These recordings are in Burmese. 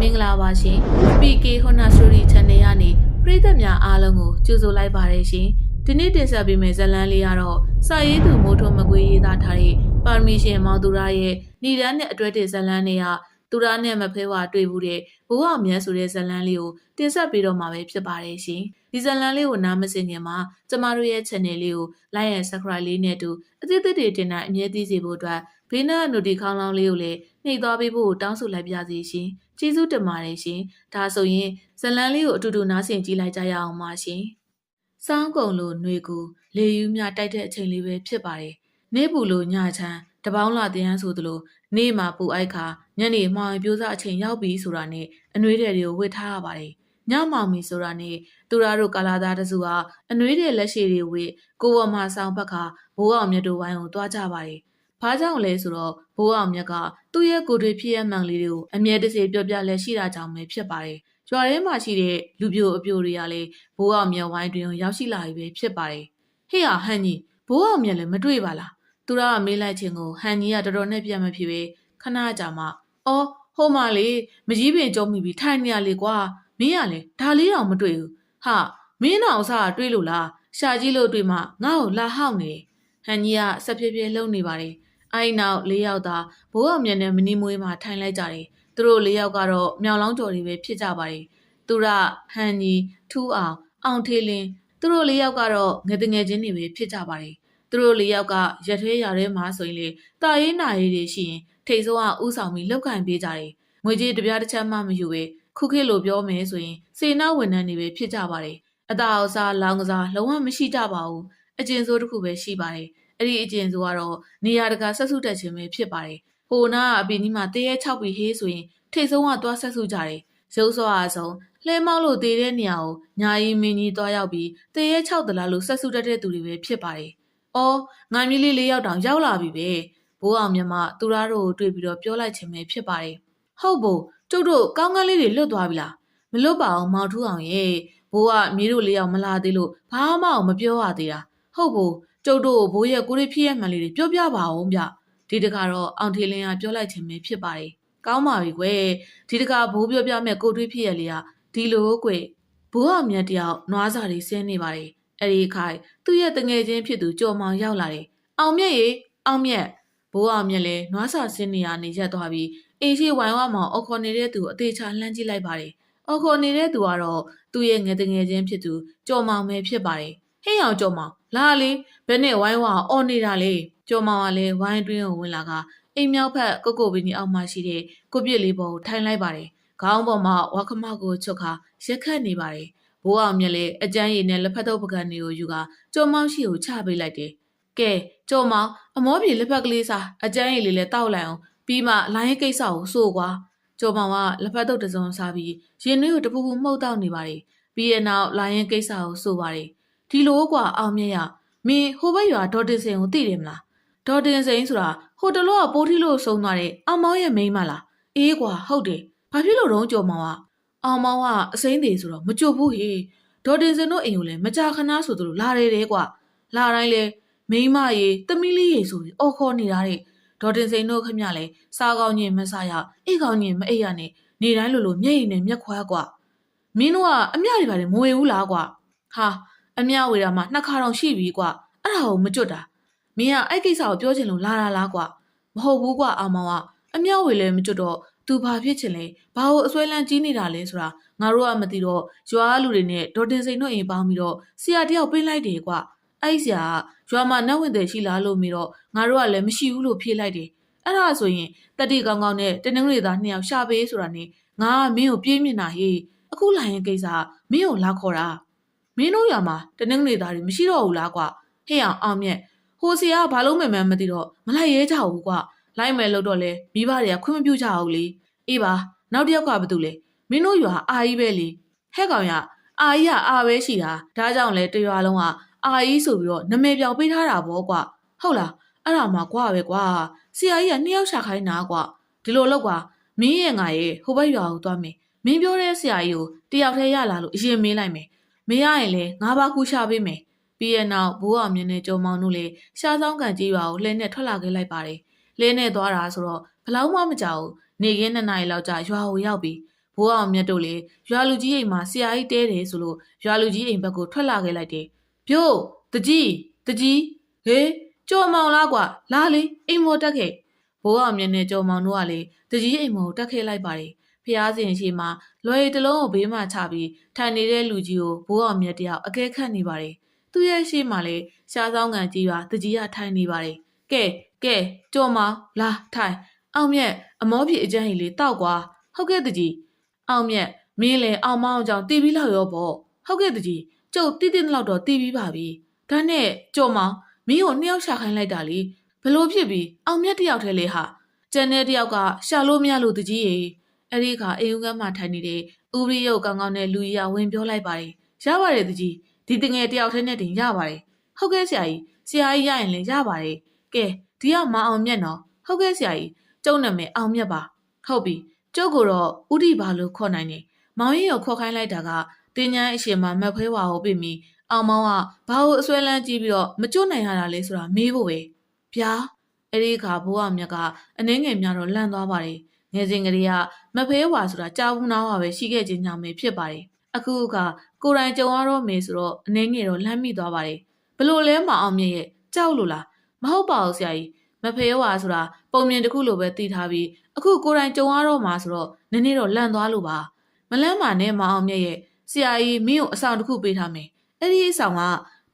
မင်္ဂလာပါရှင် PK Honda Story Channel ကနေပရိသတ်များအားလုံးကိုကြိုဆိုလိုက်ပါတယ်ရှင်ဒီနေ့တင်ဆက်ပေးမယ့်ဇာတ်လမ်းလေးကတော့စာရေးသူမိုးထုံးမကွေးရေးသားထားတဲ့ပါရမီရှင်မောင်သူရရဲ့ဏိဒန်းနဲ့အတွဲတဲ့ဇာတ်လမ်းတွေကသူရနဲ့မဖဲဝါတွေ့ဘူးတဲ့ဘိုးအောင်မြတ်ဆိုတဲ့ဇာတ်လမ်းလေးကိုတင်ဆက်ပေးတော့မှာပဲဖြစ်ပါတယ်ရှင်ဒီဇာတ်လမ်းလေးကိုနားမစင်ခင်မှာကျမတို့ရဲ့ channel လေးကို like and subscribe လေးနဲ့အတူအသစ်အသစ်တွေတင်တာအမြဲတမ်းသိစေဖို့အတွက်ဘေးနား notification ခေါင်းလောင်းလေးကိုလည်းနှိပ်သွားပေးဖို့တောင်းဆိုလိုက်ပါစီရှင် ကျေးဇူးတင်ပါတယ်ရှင်ဒါဆိုရင်ဇာတ်လမ်းလေးကိုအတူတူနားဆင်ကြည့်လိုက်ကြရအောင်ပါရှင်စောင်းကုံလိုຫນွေကူလေယူးများတိုက်တဲ့အချိန်လေးပဲဖြစ်ပါတယ်နေပူလိုညချမ်းတပေါင်းလာတရားဆိုသလိုနေ့မှာပူအိုက်ခါညနေမှောင်ပြိုးစားအချိန်ရောက်ပြီဆိုတာနဲ့အနှွေးတွေကိုဝစ်ထားရပါတယ်ညမောင်ပြီဆိုတာနဲ့သူရတို့ကာလာသားတစုဟာအနှွေးတွေလက်ရှိတွေဝစ်ကိုဝမဆောင်ဘက်ကဘိုးအောင်မြတ်တို့ဝိုင်းကိုတွားကြပါတယ်။ ဘာကြောင့်လဲဆိုတော့ဘိုးအောင်မြတ်ကသူ့ရဲ့ကိုယ်တွေဖြစ်ရမှန်လေးတွေကိုအမြဲတစေပြောပြလက်ရှိတာကြောင့်ပဲဖြစ်ပါတယ်။ရွာထဲမှာရှိတဲ့လူပြိုအပြိုတွေကလည်းဘိုးအောင်မြတ်ဝိုင်းတွင်ရောက်ရှိလာပြီပဲဖြစ်ပါတယ်။ဟေ့ဟာဟန်ကြီးဘိုးအောင်မြတ်လည်းမတွေ့ပါလား။သူရကမေးလိုက်ခြင်းကိုဟန်ကြီးကတော်တော်နဲ့ပြတ်မဖြစ်ပဲခဏကြာမှအော်ဟိုမလေးမကြီးပင်ကြုံမိပြီးထိုင်နေရလေကွာမင်းကလည်းဒါလေးတောင်မတွေ့ဘူးဟာမင်းတော့အစားတွေ့လို့လားရှာကြည့်လို့တွေ့မှငါ့ကိုလာဟောက်နေတယ်ဟန်ကြီးကဆက်ပြပြလှုပ်နေပါတယ် အဲ့ဒီနောက်လေးယောက်သာဘိုးအောင်မြတ်နဲ့မနီမွေးမှထိုင်လိုက်ကြတယ်သူတို့လေးယောက်ကတော့မြောင်လောင်းကြော်တွေပဲဖြစ်ကြပါတယ်သူရဟန်ကြီးထူးအောင်အောင်ထေးလင်းသူတို့လေးယောက်ကတော့ငယ်တငယ်ချင်းတွေပဲဖြစ်ကြပါတယ်သူတို့လေးယောက်ကရက်ထွေးရထဲမှာဆိုရင်လေတာရေးနာရေးတွေရှိရင်ထိတ်ဆုံးကဥဆောင်ပြီးလောက်ကင်ပေးကြတယ်ငွေကြီးတပြားတစ်ချက်မှမယူပဲခုခေတ်လိုပြောမယ်ဆိုရင်စေနာဝန်ထမ်းတွေပဲဖြစ်ကြပါတယ်အသာအစားလောင်းကစားလုံးဝမရှိကြပါဘူးအကျဉ်စိုးတစ်ခုပဲရှိပါတယ် အဲ့ဒီအကျဉ်စိုးကတော့နေရာတကာဆက်စုတက်ခြင်းပဲဖြစ်ပါတယ်ဟိုနာကအပင်ကြီးမှာတရေ၆ပြီးဟေးဆိုရင်ထိတ်ဆုံးကသွားဆက်စုကြတယ်ရုပ်စွာအဆုံးလှဲမောက်လို့တည်တဲ့နေရာကိုညာရီမင်းကြီးသွားရောက်ပြီးတရေ၆တလားလို့ဆက်စုတက်တဲ့သူတွေပဲဖြစ်ပါတယ်အော်ငိုင်းမီလေးလေးယောက်တောင်ရောက်လာပြီပဲဘိုးအောင်မြတ်မသူရတို့ကိုတွေ့ပြီးတော့ပြောလိုက်ခြင်းပဲဖြစ်ပါတယ်ဟုတ်ဘို့ကျုပ်တို့ကောင်းကန်းလေးတွေလွတ်သွားပြီလားမလွတ်ပါအောင်မောင်ထူးအောင်ရဲ့ဘိုးကမီးတို့လေးယောက်မလာသေးလို့ဘာမှမပြောရသေးတာဟုတ်ဘို့ ကျုပ်တို့ဘိုးရဲ့ကိုရီဖြစ်ရဲ့မှန်လေးတွေပြောပြပါအောင်ဗျဒီတခါတော့အောင်ထေလင်းကပြောလိုက်ခြင်းပဲဖြစ်ပါတယ်ကောင်းပါပြီကွယ်ဒီတခါဘိုးပြောပြမဲ့ကိုတွေးဖြစ်ရဲ့လေးကဒီလိုကွယ်ဘိုးအောင်မြတ်တယောက်နွားစာတွေဆင်းနေပါတယ်အဲ့ဒီခိုင်သူ့ရဲ့တငယ်ချင်းဖြစ်သူကြော်မောင်ရောက်လာတယ်အောင်မြတ်ရေအောင်မြတ်ဘိုးအောင်မြတ်လည်းနွားစာဆင်းနေရနေရက်သွားပြီးအေးရှိဝိုင်းဝမောင်အော်ခေါ်နေတဲ့သူအသေးချာလှမ်းကြည့်လိုက်ပါတယ်။အော်ခေါ်နေတဲ့သူကတော့သူ့ရဲ့ငယ်တငယ်ချင်းဖြစ်သူကြော်မောင်ပဲဖြစ်ပါတယ်။ ဟေ့အောင်ကြော်မောင်လာလေဘယ်နဲ့ဝိုင်းဝအော်နေတာလေကြော်မောင်ကလည်းဝိုင်းတွင်းကိုဝင်လာကအိမ်မြောက်ဖက်ကုတ်ကုတ်ပင်းကြီးအောက်မှာရှိတဲ့ကိုပြစ်လေးပေါ်ကိုထိုင်လိုက်ပါတယ်။ခေါင်းပေါ်မှာဝါခမကိုချုပ်ခါရက်ခတ်နေပါတယ်။ဘိုးအောင်မြက်လည်းအကျန်းရည်နဲ့လက်ဖက်တော့ပကံတွေကိုယူကကြော်မောင်ရှိကိုချပေးလိုက်တယ်။ကဲကြော်မောင်အမောပြေလက်ဖက်ကလေးစားအကျန်းရည်လေးလည်းတောက်လိုက်အောင်ပြီးမှလိုင်းကိစ္စကိုစိုးကွာကျော်မောင်ကလက်ဖက်တုပ်တစုံစားပြီးရင်နှွေးကိုတပူပူမှုတ်တောက်နေပါတယ်ပြီးရဲ့နောက်လိုင်းကိစ္စကိုစိုးပါတယ် ဒီလိုကွာအောင်မြတ်ရမင်းဟိုဘက်ရွာဒေါ်တင်စိန်ကိုသိတယ်မလားဒေါ်တင်စိန်ဆိုတာဟိုတလောကပိုးထီလို့ဆုံးသွားတဲ့အောင်မောင်ရဲ့မိန်းမလားအေးကွာဟုတ်တယ်ဘာဖြစ်လို့တော့ကျော်မောင်ကအောင်မောင်ကအစိမ့်သေးဆိုတော့မကြွဘူးဟေဒေါ်တင်စင်တို့အိမ်ကိုလည်းမကြာခဏဆိုသူတို့လာတယ်တဲ့ကွာလာတိုင်းလဲမိန်းမရေတမီးလေးရေဆိုပြီးအော်ခေါ်နေတာတဲ့ဒေါ်တင်စိန်တို့ခမလည်းစားကောင်းညင်မစားရအိတ်ကောင်းညင်မအိတ်ရနဲ့နေတိုင်းလိုလိုမျက်ရည်နဲ့မျက်ခွာကွာမင်းတို့ကအမြတွေပါတယ်မဝေဘူးလားကွာဟာ အမြဝေတာမှနှစ်ခါတောင်ရှိပြီကွာအဲ့ဒါကိုမကြွတာမင်းကအဲ့ကိစ္စကိုပြောချင်လို့လာတာလားကွာမဟုတ်ဘူးကွာအောင်မောင်ကအမြဝေလည်းမကြွတော့သူဘာဖြစ်ချင်လဲဘာလို့အစွဲလန်းကြီးနေတာလဲဆိုတာငါတို့ကမသိတော့ရွာလူတွေနဲ့ဒေါ်တင်စိန်တို့အိမ်ပေါင်းပြီးတော့ဆရာတယောက်ပေးလိုက်တယ်ကွာအဲ့ဆရာကရွာမှာနတ်ဝင်တယ်ရှိလားလို့မေးတော့ငါတို့ကလည်းမရှိဘူးလို့ဖြေလိုက်တယ်အဲ့ဒါဆိုရင်တတိကောင်းကောင်းနဲ့တနင်္ဂနွေသားနှစ်ယောက်ရှာပေးဆိုတာနဲ့ငါကမင်းကိုပြေးမြင်တာဟေးအခုလာရင်ကိစ္စမင်းကိုလာခေါ်တာ မင်းတို့ရွာမှာတနင်္ဂနွေသားတွေမရှိတော့ဘူးလားကွာဟဲ့အောင်အောင်မြက်ဟိုစီကဘာလို့မှန်မှန်မသိတော့မလိုက်ရဲကြဘူးကွာလိုက်မယ်လို့တော့လေမိဘတွေကခွင့်မပြုကြဘူးလေအေးပါနောက်တစ်ယောက်ကဘာတူလဲမင်းတို့ရွာအာကြီးပဲလေဟဲ့ကောင်ရအာကြီးကအာပဲရှိတာဒါကြောင့်လေတရွာလုံးကအာကြီးဆိုပြီးတော့နမဲပြောင်ပေးထားတာဗောကွာဟုတ်လားအဲ့ဒါမှကွာပဲကွာဆရာကြီးကနှစ်ယောက်ရှာခိုင်းတာကွာဒီလိုလောက်ကွာမင်းရဲ့ငါရဲ့ဟိုဘက်ရွာကိုသွားမယ်မင်းပြောတဲ့ဆရာကြီးကိုတယောက်တည်းရလာလို့အရင်မေးလိုက်မယ် မရရင်လေငါးပါးခုရှာပေးမယ်ပြီးရနောက်ဘိုးအောင်မြင့်နဲ့ကြုံမောင်တို့လေရှားဆောင်ကန်ကြီးရွာကိုလှဲနဲ့ထွက်လာခဲ့လိုက်ပါတယ်လဲနဲ့သွားတာဆိုတော့ဘလောက်မှမကြောက်ဘူးနေခင်းနှစ်နာရီလောက်ကြာရွာကိုရောက်ပြီးဘဘိုးအောင်မြတ်တို့လေရွာလူကြီးအိမ်မှာဆရာကြီးတဲတယ်ဆိုလို့ရွာလူကြီးအိမ်ဘက်ကိုထွက်လာခဲ့လိုက်တယ်ပြို့တကြီးတကြီးဟေးကြော်မောင်လားကွာလာလေအိမ်မော်တက်ခဲ့ဘိုးအောင်မြတ်နဲ့ကြော်မောင်တို့ကလေတကြီးအိမ်မော်ကိုတက်ခဲ့လိုက်ပါတယ် ဖျားစင်ရှိမှာလွယ်တလုံးကိုဘေးမှာချပြီးထိုင်နေတဲ့လူကြီးကိုဘိုးအောင်မြတ်တယောက်အကဲခတ်နေပါတယ်သူ့ရဲ့ရှေ့မှာလေရှားဆောင်ကန်ကြီးရွာတကြီးကထိုင်နေပါတယ်ကဲကဲကြော်မောင်လာထိုင်အောင်မြတ်အမောပြေအကျန်းကြီးလေးတောက်ကွာဟုတ်ကဲ့တကြီးအောင်မြတ်မင်းလည်းအောင်မောင်းကြောင့်တီးပြီးလောက်ရောပေါ့ဟုတ်ကဲ့တကြီးကျုပ်တီးတီးလောက်တော့တီးပြီးပါပြီဒါနဲ့ကြော်မောင်မင်းကိုနှစ်ယောက်ရှာခိုင်းလိုက်တာလေဘလို့ဖြစ်ပြီးအောင်မြတ်တယောက်တည်းလေဟာကျန်တဲ့တယောက်ကရှာလို့မရလို့တကြီးရေ အဲ့ဒီအခါအေယုံကမ်းမှထိုင်နေတဲ့ဥရိယုတ်ကောင်းကောင်းနဲ့လူကြီးကဝင်ပြောလိုက်ပါတယ်ရပါတယ်တကြီးဒီတငယ်တယောက်တည်းနဲ့တင်ရပါတယ်ဟုတ်ကဲ့ဆရာကြီးဆရာကြီးရရင်လည်းရပါတယ်ကဲဒီကမအောင်မြတ်နော်ဟုတ်ကဲ့ဆရာကြီးကျုပ်နာမည်အောင်မြတ်ပါဟုတ်ပြီကျုပ်ကိုတော့ဥဒိပါလို့ခေါ်နိုင်တယ်မောင်ရင်ကိုခေါ်ခိုင်းလိုက်တာကတင်းញိုင်းအရှင်မမက်ဖွဲဝါဟုတ်ပြီမီအောင်မောင်ကဘာလို့အစွဲလန်းကြည့်ပြီးတော့မကျွတ်နိုင်ရတာလဲဆိုတာမေးဖို့ပဲဗျာအဲ့ဒီအခါဘိုးအောင်မြတ်ကအနှင်းငယ်များတော့လန့်သွားပါတယ် ငယ်စဉ်ကလေးကမဖဲဝါဆိုတာကြာဘူးနားဝါပဲရှိခဲ့ခြင်းကြောင့်ပဲဖြစ်ပါတယ်အခုကကိုယ်တိုင်ကြုံရတော့မေဆိုတော့အနှင်းငယ်တော့လန့်မိသွားပါတယ်ဘလို့လဲမအောင်မြတ်ရဲ့ကြောက်လို့လားမဟုတ်ပါဘူးဆရာကြီးမဖေးဝါဆိုတာပုံမြင်တစ်ခုလိုပဲတည်ထားပြီးအခုကိုယ်တိုင်ကြုံရတော့မှာဆိုတော့နည်းနည်းတော့လန့်သွားလို့ပါမလန့်ပါနဲ့မအောင်မြတ်ရဲ့ဆရာကြီးမင်းကိုအဆောင်တစ်ခုပေးထားမယ်အဲ့ဒီအဆောင်က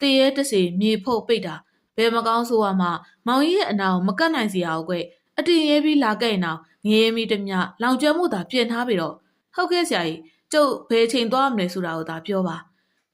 တရေတစေမြေဖုတ်ပိတ်တာဘယ်မကောင်းဆိုရမှမောင်ကြီးရဲ့အနာကိုမကတ်နိုင်စရာကိုကွအတင်ရဲပြီးလာခဲ့ရင်တော့ ငရေမီတမျှလောင်ကျွမ်းမှုသာပြင်ထားပြီတော့ဟုတ်ကဲ့ဆရာကြီးကျုပ်ဘယ်ချိန်သွားမလဲဆိုတာကိုသာပြောပါ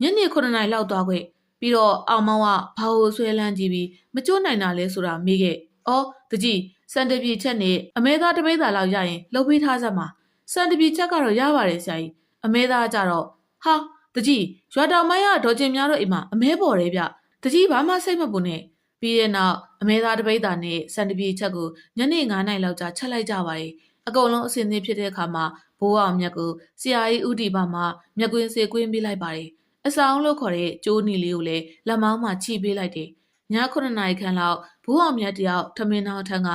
ညနေ9နာရီလောက်သွားခွင့်ပြီးတော့အောင်မောင်ကဘာလို့ဆွဲလန်းကြည့်ပြီးမကျွတ်နိုင်တာလဲဆိုတာမေးခဲ့။အော်တကြီးစံတပြေချက်နဲ့အမဲသားတစ်ပိသားလောက်ရရင်လှုပ်ပေးထားစမ်းပါ။စံတပြေချက်ကတော့ရပါတယ်ဆရာကြီး။အမဲသားကြတော့ဟာတကြီးရွာတော်မိုင်းရဒေါ်ကျင်များတို့အိမ်မှာအမဲပေါ်တယ်ဗျ။တကြီးဘာမှစိတ်မပူနဲ့။ ပြီးတဲ့နောက်အမဲသားတစ်ပိသားနဲ့စံတပြေချက်ကိုညနေ9နာရီလောက်ကြာချက်လိုက်ကြပါတယ်။အကုန်လုံးအစင်းသင်းဖြစ်တဲ့အခါမှာဘိုးအောင်မြတ်ကိုဆရာကြီးဥတီပါမှမြက်ကွင်းစေကွင်းပေးလိုက်ပါတယ်။အဆောင်လို့ခေါ်တဲ့ကျိုးနီလေးကိုလည်းလက်မောင်းမှချိပေးလိုက်တယ်။ည9နာရီခန့်လောက်ဘိုးအောင်မြတ်တယောက်ထမင်းတော်ထံက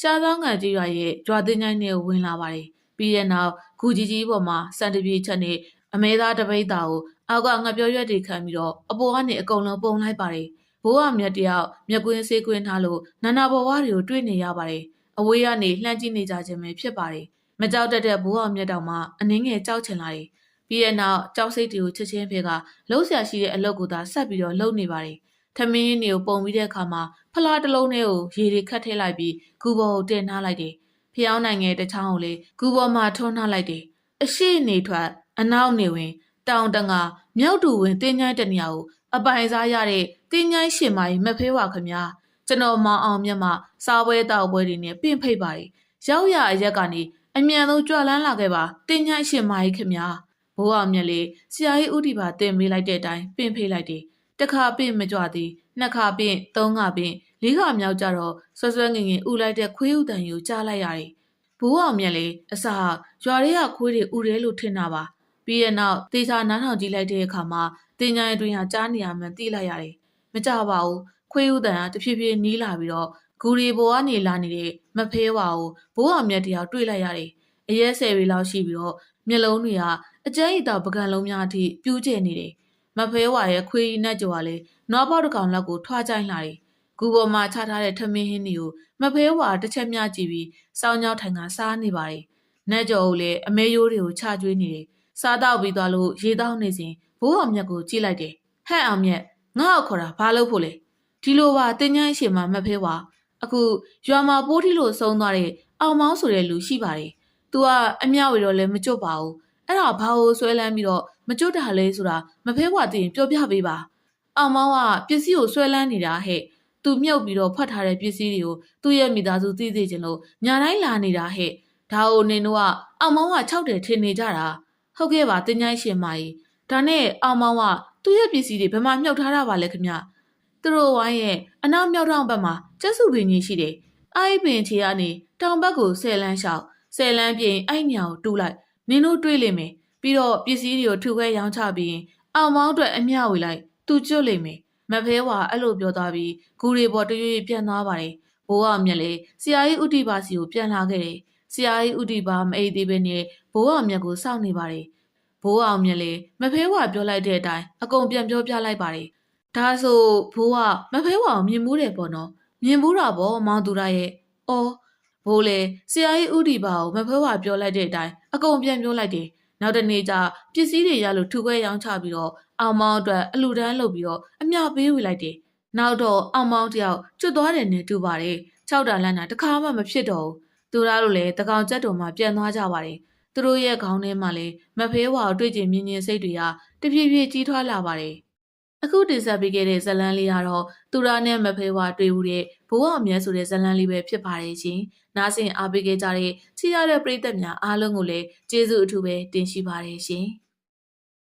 ရှားသောငံကြီးရွာရဲ့ကြွားသိန်းချိုင်းနဲ့ဝင်လာပါတယ်။ပြီးတဲ့နောက်ဂူကြီးကြီးပေါ်မှာစံတပြေချက်နဲ့အမဲသားတပိတ်သားကိုအောက်ကငပြောရွက်တွေခံပြီးတော့အပေါ်ကနေအကုန်လုံးပုံလိုက်ပါတယ်။ ဘိုးအောင်မြတ်တယောက်မျက်ကွင်းဆေးကွင်းထားလို့နာနာဘဝတွေကိုတွေ့နေရပါတယ်။အဝေးကနေလှမ်းကြည့်နေကြခြင်းပဲဖြစ်ပါတယ်။မကြောက်တတ်တဲ့ဘိုးအောင်မြတ်တောင်မှအနှင်းငယ်ကြောက်ချင်လာတယ်။ပြီးတဲ့နောက်ကြောက်စိတ်တွေကိုချက်ချင်းဖေကလှုပ်ရှားရှိတဲ့အလုပ်ကိုသာဆက်ပြီးတော့လုပ်နေပါတယ်။ထမင်းတွေကိုပုံပြီးတဲ့အခါမှာဖလားတစ်လုံးနဲ့ကိုရေတွေခတ်ထည့်လိုက်ပြီးဂူပေါ်ကိုတင်ထားလိုက်တယ်။ဖျောင်းနိုင်ငံတချောင်းကိုလေဂူပေါ်မှာထွန်းထားလိုက်တယ်။အရှိနေထွက်အနောက်နေဝင်တောင်တငါမြောက်တူဝင်တင်းញိုင်းတနေရာကို အပိုင်စားရတဲ့တင်းញိုင်းရှင်မကြီးမဖေးပါခမညာကျွန်တော်မောင်အောင်မြတ်မှစားပွဲတောက်ပွဲတွေနဲ့ပင့်ဖိတ်ပါတယ်ရောက်ရအရက်ကနေအမြန်ဆုံးကြွလန်းလာခဲ့ပါတင်းញိုင်းရှင်မကြီးခမညာဘိုးအောင်မြတ်လေးဆရာကြီးဥတီပါတင်ပေးလိုက်တဲ့အတိုင်းပင့်ဖိတ်လိုက်တယ်တခါပင့်မကြွသည်နှစ်ခါပင့်သုံးခါပင့်လေးခါမြောက်ကြတော့ဆွဆွဲငင်ငင်ဥလိုက်တဲ့ခွေးဥတန်ယူကြားလိုက်ရတယ်ဘိုးအောင်မြတ်လေးအစာရွာတွေကခွေးတွေဥရဲလို့ထင်တာပါ ပြီးတဲ့နောက်တေချာနားထောင်ကြည့်လိုက်တဲ့အခါမှာတင်ညာအတွင်ဟာကြားနေရမှန်းသိလိုက်ရတယ်။မကြပါဘူး။ခွေးဥတန်ကတဖြည်းဖြည်းနီးလာပြီးတော့ဂူရီဘောကနေလာနေတဲ့မဖဲဝါကိုဘိုးအောင်မြတ်တယောက်တွေ့လိုက်ရတယ်။အရက်ဆယ်ရီလောက်ရှိပြီးတော့မျက်လုံးတွေကအကျန်းရီတောင်ပကံလုံးများအထိပြူးကျနေတယ်။မဖဲဝါရဲ့ခွေးကြီးနဲ့ကြော်ကလည်းနွားပေါက်တစ်ကောင်လောက်ကိုထွားကြိုင်းလာတယ်။ဂူပေါ်မှာချထားတဲ့ထမင်းဟင်းတွေကိုမဖဲဝါတစ်ချက်မြကြည့်ပြီးစောင်းကြောင်းထိုင်ကစားနေပါတယ်။နတ်ကြော်ကိုလည်းအမဲရိုးတွေကိုချကျွေးနေတယ်။ စားတော့ပြီးသွားလို့ရေတောင်းနေစဉ်ဘိုးအောင်မြတ်ကိုကြည့်လိုက်တယ်ဟဲ့အောင်မြတ်ငါ့ကိုခေါ်တာဘာလို့ဖို့လဲဒီလိုပါတင်ញိုင်းရှင်မှာမဖဲပါအခုရွာမှာပိုးထီလို့ဆုံးသွားတဲ့အောင်မောင်းဆိုတဲ့လူရှိပါတယ်။ तू ကအမြောက်ဝေတော့လည်းမကြွပါဘူး။အဲ့ဒါဘာလို့ဆွဲလန်းပြီးတော့မကြွတာလဲဆိုတာမဖဲကွာသိရင်ပြောပြပေးပါ။အောင်မောင်းကပစ္စည်းကိုဆွဲလန်းနေတာဟဲ့။ तू မြုပ်ပြီးတော့ဖတ်ထားတဲ့ပစ္စည်းတွေကိုသူ့ရဲ့မိသားစုသိသိချင်းလို့ညာတိုင်းလာနေတာဟဲ့။ဒါကိုနင်တို့ကအောင်မောင်းက၆တယ်ထင်နေကြတာ။ ဟုတ်ကဲ့ပါတင်ញိုင်းရှင်မကြီး။ဒါနဲ့အောင်မောင်းကသူ့ရဲ့ပစ္စည်းတွေဘယ်မှာမြုပ်ထားတာပါလဲခင်ဗျ။သူတို့ဝိုင်းရဲ့အနောက်မြောက်ထောင်ဘက်မှာကျက်စုပင်ကြီးရှိတယ်။အိုက်ပင်ချေကနေတောင်ဘက်ကိုဆယ်လန်းလျှောက်ဆယ်လန်းပြင်အဲ့ညောင်တူးလိုက်နင်တို့တွေးလိမ့်မယ်။ပြီးတော့ပစ္စည်းတွေကိုထုခွဲရောင်းချပြီးရင်အောင်မောင်းအတွက်အမျှဝေလိုက်သူကျွတ်လိမ့်မယ်။မဖဲဝါအဲ့လိုပြောသွားပြီးဂူရီပေါ်တရွေ့ပြန်သွားပါတယ်။ဘိုးအောင်မြက်လေဆရာကြီးဥတီပါစီကိုပြန်လာခဲ့တယ်။ဆရာကြီးဥတီပါမအိတ်သေးပဲနဲ့ ဘိုးအောင်မြတ်ကိုစောင့်နေပါတယ်ဘိုးအောင်မြတ်လေမဖေးဝါပြောလိုက်တဲ့အတိုင်းအကုန်ပြန်ပြောပြလိုက်ပါတယ်ဒါဆိုဘိုးကမဖေးဝါကိုမြင်မှုတယ်ပေါ့နော်မြင်မှုတာပေါ့မောင်သူရရဲ့အော်ဘိုးလေဆရာကြီးဥတီပါကိုမဖေးဝါပြောလိုက်တဲ့အတိုင်းအကုန်ပြန်ပြောလိုက်တယ်နောက်တစ်နေ့ကျပစ္စည်းတွေရလို့ထူခွဲရောင်းချပြီးတော့အောင်မောင်းအတွက်အလူတန်းလုပ်ပြီးတော့အမျှပေးဝေလိုက်တယ်နောက်တော့အောင်မောင်းတယောက်ကျွတ်သွားတယ်နဲ့တူပါတယ်၆တာလမ်းတာတစ်ခါမှမဖြစ်တော့ဘူးသူတို့လည်းတကောင်ကြက်တော်မှာပြန်သွားကြပါတယ် သူတို့ရဲ့ခေါင်းထဲမှာလည်းမဖေးဝါကိုတွေ့ကြင်မြင်မြင်စိတ်တွေကတဖြည်းဖြည်းကြီးထွားလာပါတယ်အခုတင်ဆက်ပေးခဲ့တဲ့ဇတ်လန်းလေးကတော့သူရာနဲ့မဖေးဝါတွေ့ဦးတဲ့ဘိုးအောင်မြတ်ဆိုတဲ့ဇတ်လန်းလေးပဲဖြစ်ပါတယ်ရှင်နားဆင်အားပေးခဲ့ကြတဲ့ချီရတဲ့ပရိသတ်များအားလုံးကိုလည်းကျေးဇူးအထူးပဲတင်ရှိပါတယ်ရှင်